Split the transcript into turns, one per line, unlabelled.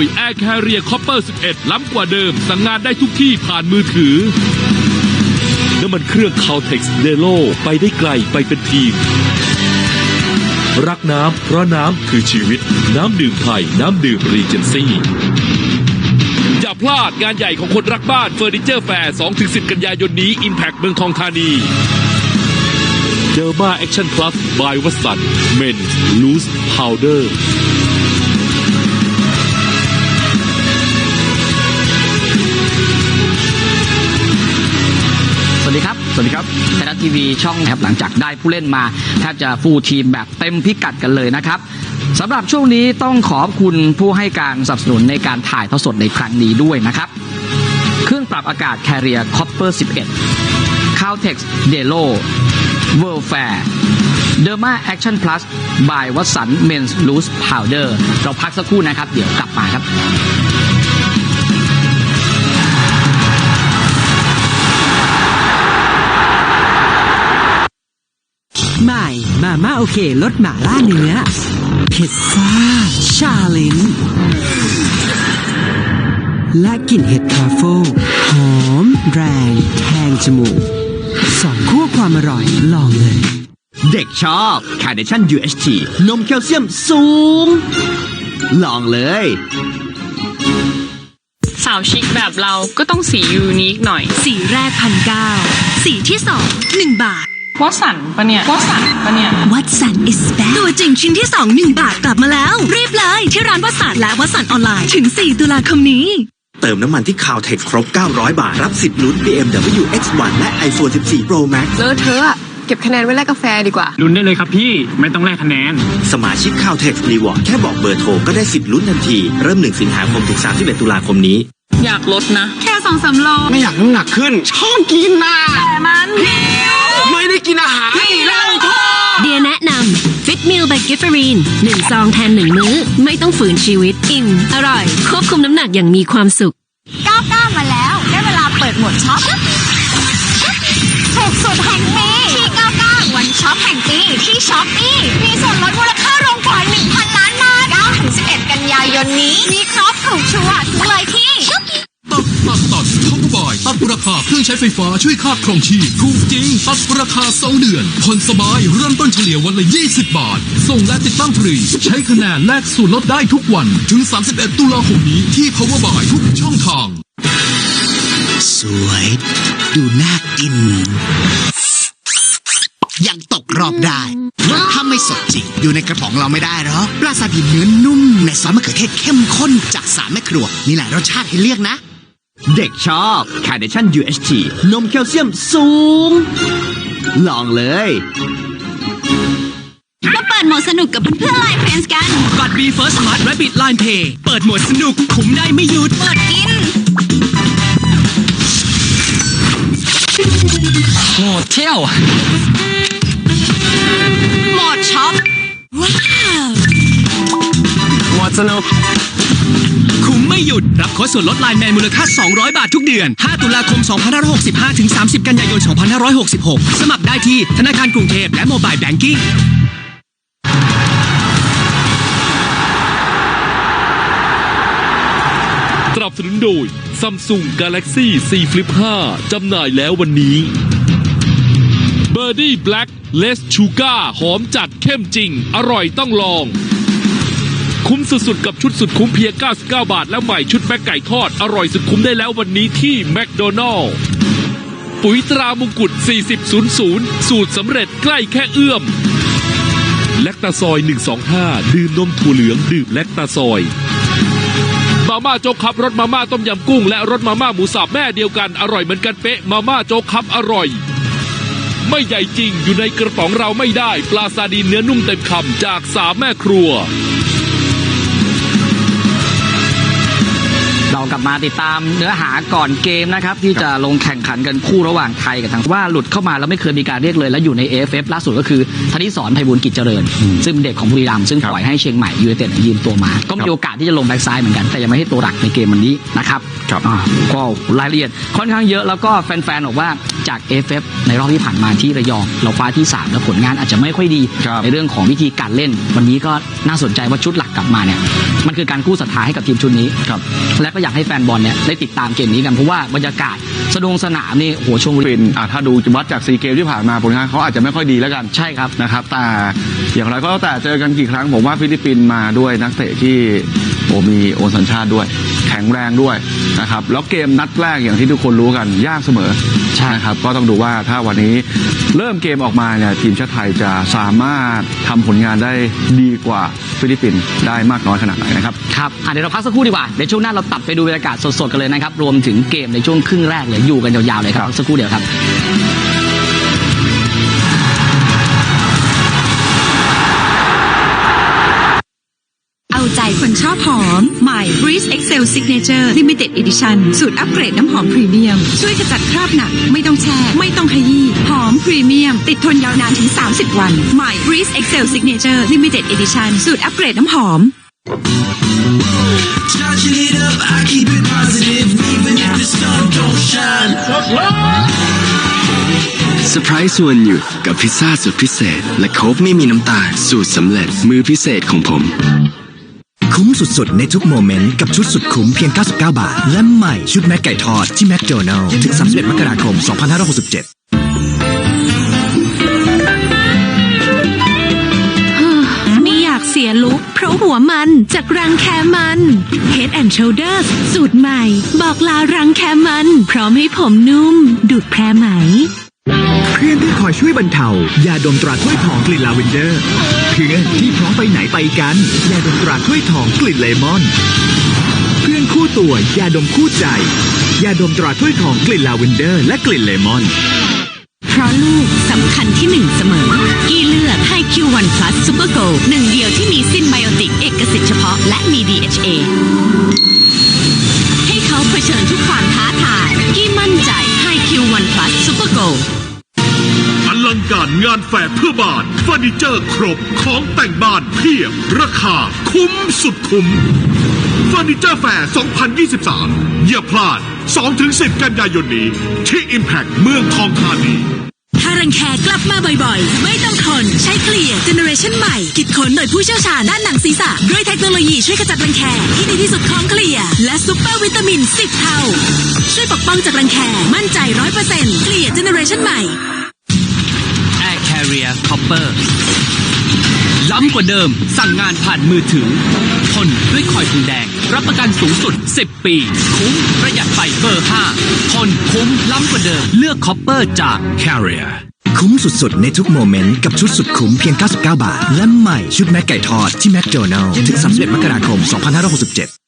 ย Air Carrier Copper 11 ล้ำกว่าเดิม สั่งงานได้ทุกที่ผ่านมือถือ น้ำมันเครื่อง Caltex d e l o ไปได้ไกลไปเป็นทีม รักน้ำเพราะน้ำคือชีวิต น้ำดื่มไทย น้ำดื่มรีเจนซี่อย่าพลาดงานใหญ่ของคนรักบ้านเฟอร์นิเจอร์แฟร์ 2-10 กันยายนนี้ Impact เมืองทองธานีเดลมาแอคชั่นพลัสบายวัสันเมนลูสพาวเดอร์
สวัสดีครับไทยรัฐทีวีช่องนะครับหลังจากได้ผู้เล่นมาแทบจะฟูลทีมแบบเต็มพิกัดกันเลยนะครับสำหรับช่วงนี้ต้องขอบคุณผู้ให้การสนับสนุนในการถ่ายทอดสดในครั้งนี้ด้วยนะครับ เครื่องปรับอากาศ Carrier Copper 11 Caltex Delo World Fair Derma Action Plus by Watson Men's Loose Powder เราพักสักครู่นะครับ เดี๋ยวกลับมาครับ
ใหม่มาม่าโอเคลดหมาล่าเนื้อเผ็ดซ่าชาลินและกลิ่นเห็ดทรัฟเฟิลหอม แรงแทงจมูกสองขั้วความอร่อยลองเลย
เด็กชอบ Carnation UHT นมแคลเซียมสูง ลองเลย
สาวชิคแบบเราก็ต้องสียูนิคหน่อย
สีแรกพันเก้าสีที่สองหนึ่งบาท
ว่าสันปะเนี่ยว่าสันปะเนี่ย
วัดสัน is back ตัวจริงชิ้นที่สองหนึ่งบาทกลับมาแล้ว รีบเลยที่ร้านวัดสันและวัดสันออนไลน์ถึง 4 ตุลาคมนี้
เติมน้ำมันที่คาวเทคครบ 900 บาท รับสิทธิ์ลุ้น BMW X1 และ iPhone 14 Pro Max
เลอะเทอะอะเก็บคะแนนไว้แลกกาแฟดีกว่า
ลุ้นได้เลยครับพี่ไม่ต้องแลกคะแนน
สมาชิกคาวเทครีวอร์ดแค่บอกเบอร์โทรก็ได้สิทธิ์ลุ้นทันที เริ่ม 1 สิงหาคมถึง 31 ตุลาคมนี้
อยากลดนะ แค่สองสามโล
ไม่อยากน้ำหนักขึ้น ชอบกินน่ะ
แต่มัน
ไม่ ได้กินอาหารที่เราชอบ
เดียแนะนำ Fit Meal by Giffering หนึ่งซองแทนหนึ่งมื้อ ไม่ต้องฝืนชีวิต อิ่ม อร่อย ควบคุมน้ำหนักอย่างมีความสุข
99มาแล้ว ได้เวลาเปิดหมวดช็อปถูกสุดแห่งปีที่99วันช็อปแห่งปีที่ช็อปปี้มีส่วนลดมูลค่ารวมกว่า1,000 ล้านบาท9ถึง11 กันยายนนี้ มีครบถูกชัวร์ทุกเลยที่
ตัดตัดท็อปบายตัดราคาเครื่องใช้ไฟฟ้าช่วยค่าครองชีพถูกจริง ตัดราคา2เดือนผ่อนสบายเริ่มต้นเฉลี่ยวันละ 20 บาท ส่งและติดตั้งฟรี ใช้คะแนนแลกส่วนลดได้ทุกวัน ถึง 31 ตุลาคมนี้ที่ Power by ทุกช่องทาง
สวย ดูน่ากิน ยังตกรอบได้ ถ้าไม่สดจริง อยู่ในกระป๋องเราไม่ได้หรอกปลาซาดินเนื้อนุ่ม ในซอสมะเขือเทศเข้มข้นจากสามแม่ครัวมีหลายรสชาติให้เลือกนะ
เด็กชอบ Carnation UHT นมแคลเซียมสูง ลองเลย
มาเปิดโหมดสนุกกับเพื่อนๆไลน์เฟรนส์กัน
บัตร B First Smart Rabbit Line Pay เปิดโหมดสนุกขุมได้ไม่หยุด
เปิดกิน
โหมดเที่ยว
โหมดช็อป ว้าว
หมดสนุก
คุ้มไม่หยุด รับโค้ดส่วนลดไลน์แมนมูลค่า 200 บาททุกเดือน 5 ตุลาคม 2565 ถึง 30 กันยายน 2566 สมัครได้ที่ธนาคารกรุงเทพและโมบายแบงกิ้ง
สนับสนุนโดย Samsung Galaxy C Flip 5 จำหน่ายแล้ววันนี้ b i r d i e Black Less Sugar หอมจัดเข้มจริง อร่อยต้องลอง คุ้มสุดๆ กับชุดสุดคุ้มเพียง 99 บาท แล้วใหม่ชุดแม่ไก่ทอด อร่อยสุดคุ้มได้แล้ววันนี้ที่แมคโดนัลล์ปุ๋ยตรามงกุฎ 4000 สูตรสำเร็จใกล้แค่เอื้อม แลคตาซอย 125 ดื่มนมถั่วเหลือง ดื่มแลคตาซอย มาม่าโจ๊กครับรสมาม่าต้มยำกุ้ง และรสมาม่าหมูสับแม่เดียวกัน อร่อยเหมือนกันเป๊ะ มาม่าโจ๊กครับอร่อย ไม่ใหญ่จริงอยู่ในกระป๋องเราไม่ได้ ปลาซาดีนเนื้อนุ่มเต็มคำจากสามแม่ครัว
เรากลับมาติดตามเนื้อหาก่อนเกมนะครับ ที่จะลงแข่งขันกันคู่ระหว่างไทยกับทางว่าหลุดเข้ามาแล้วไม่เคยมีการเรียกเลย แล้วอยู่ใน AFF ล่าสุดก็คือธนิสรไพบูลย์กิจเจริญ ซึ่งเป็นเด็กของบุรีรัมย์ซึ่งปล่อยให้เชียงใหม่ยูไนเต็ดยืมตัวมา ก็มีโอกาสที่จะลงแบ็กซ้ายเหมือนกันแต่ยังไม่ให้ตัวหลักในเกมวันนี้นะครับ
ครับ
อ่าก็รายละเอียดค่อนข้างเยอะแล้วก็แฟนๆบอกว่าจาก FF ในรอบที่ผ่านมาที่ระยอง เราคว้าที่ 3 แล้วผลงานอาจจะไม่ค่อยดี
ครับ
ในเรื่องของวิธีการเล่น วันนี้ก็น่าสนใจว่าชุดหลักกลับมาเนี่ยมันคือการกู้ศรัทธาให้กับทีมชุดนี้
ครับ
และก็อยากให้แฟนบอลเนี่ยได้ติดตามเกมนี้กันเพราะว่าบรรยากาศสนงสนามนี่โหชมบุรี
เป็นอะถ้าดูวัดจากซีเกมที่ผ่านมาผลงานเขาอาจจะไม่ค่อยดีแล้วกัน
ใช่ครับ
นะครับ แต่อย่างไรก็แล้วแต่เจอกันกี่ครั้งผมว่าฟิลิปปินส์มาด้วยนักเตะที่โอ้มีโอนสัญชาติด้วยแข็งแรงด้วยนะครับแล้วเกมนัดแรกอย่างที่ทุกคนรู้กันยากเสมอ
ใช่
นะครับ ก็ต้องดูว่าถ้าวันนี้เริ่มเกมออกมาเนี่ยทีมชาติไทยจะสามารถทำผลงานได้ดีกว่าฟิลิปปินส์ได้มากน้อยขนาดไหนนะครับ
ครับอะเดี๋ยวเราพักสักครู่ดีกว่าเดี๋ยวช่วงหน้าเราตัดไปดูบรรยากาศสดๆกันเลยนะครับรวมถึงเกมในช่วงครึ่งแรกเลยอยู่กันยาวๆเลยครับพักสักครู่เดียวครับ
ใจคนชอบหอม ใหม่ Breeze Excel Signature Limited Edition สูตรอัปเกรดน้ำหอมพรีเมียม ช่วยขจัดคราบหนัก ไม่ต้องแช่ ไม่ต้องขยี้ หอมพรีเมียม ติดทนยาวนานถึง 30 วัน ใหม่ Breeze Excel Signature Limited Edition สูตรอัปเกรดน้ำหอม
เซอร์ไพรส์วันหยุดกับพิซซ่าสุดพิเศษ และโค้กไม่มีน้ำตาลสูตรสำเร็จมือพิเศษของผม
คุ้มสุดๆ ในทุกโมเมนต์ กับชุดสุดคุ้มเพียง 99 บาท และใหม่ชุดแม็กไก่ทอดที่แมคโดนัลล์ถึง 31 มกราคม 2567
ไม่อยากเสียลุกเพราะหัวมันจากรังแคมัน Head and Shoulders สูตรใหม่ บอกลารังแคมัน พร้อมให้ผมนุ่ม ดูดแพรไหม
เพื่อนที่คอยช่วยบรรเทายาดมตราถ้วยทองกลิ่นลาเวนเดอร์เพื่อนที่พร้อมไปไหนไปกันยาดมตราถ้วยทองกลิ่นเลมอน เพื่อนคู่ตัวยาดมคู่ใจยาดมตราถ้วยทองกลิ่นลาเวนเดอร์ และกลิ่นเลมอน
เพราะลูกสำคัญที่หนึ่งเสมอ กี้เลือกให้ Q1 Plus Super Go หนึ่งเดียวที่มีซินไบโอติกเอกสิทธิ์เฉพาะและมี DHA ให้เขาเผชิญทุกความท้าทายกี้มั่ Q1 Super Go
อลังการงานแฝดเพื่อบ้านเฟอร์นิเจอร์ครบของแต่งบ้านเพียบ ราคาคุ้มสุดคุ้มเฟอร์นิเจอร์แฟร์ 2023 อย่าพลาด 2-10 กันยายนนี้ ที่ Impact เมืองทองธานี
ถ้ารังแคกลับมาบ่อยๆ ไม่ต้องทนใช้เคลียร์เจเนอเรชันใหม่ คิดค้นโดยผู้เชี่ยวชาญด้านหนังศีรษะ ด้วยเทคโนโลยีช่วยขจัดรังแคที่ดีที่สุดของเคลียร์และซุปเปอร์วิตามิน 10 เท่า ช่วยปกป้องจากรังแคมั่นใจ100%เคลียร์เจเนอเรชันใหม่
Air Carrier Copper ล้ำกว่าเดิม สั่งงานผ่านมือถือ ทนด้วยคอยทองแดง รับประกันสูงสุด 10 ปี คุ้มประหยัดไฟเบอร์ 5 ทนคุ้มล้ำกว่าเดิม เลือก Copper จาก Carrier คุ้มสุดๆ ในทุกโมเมนต์ กับชุดสุดคุ้มเพียง 99 บาท และใหม่ชุดแม็กไก่ทอดที่แมคโดนัลล์ถึง 31 มกราคม 2567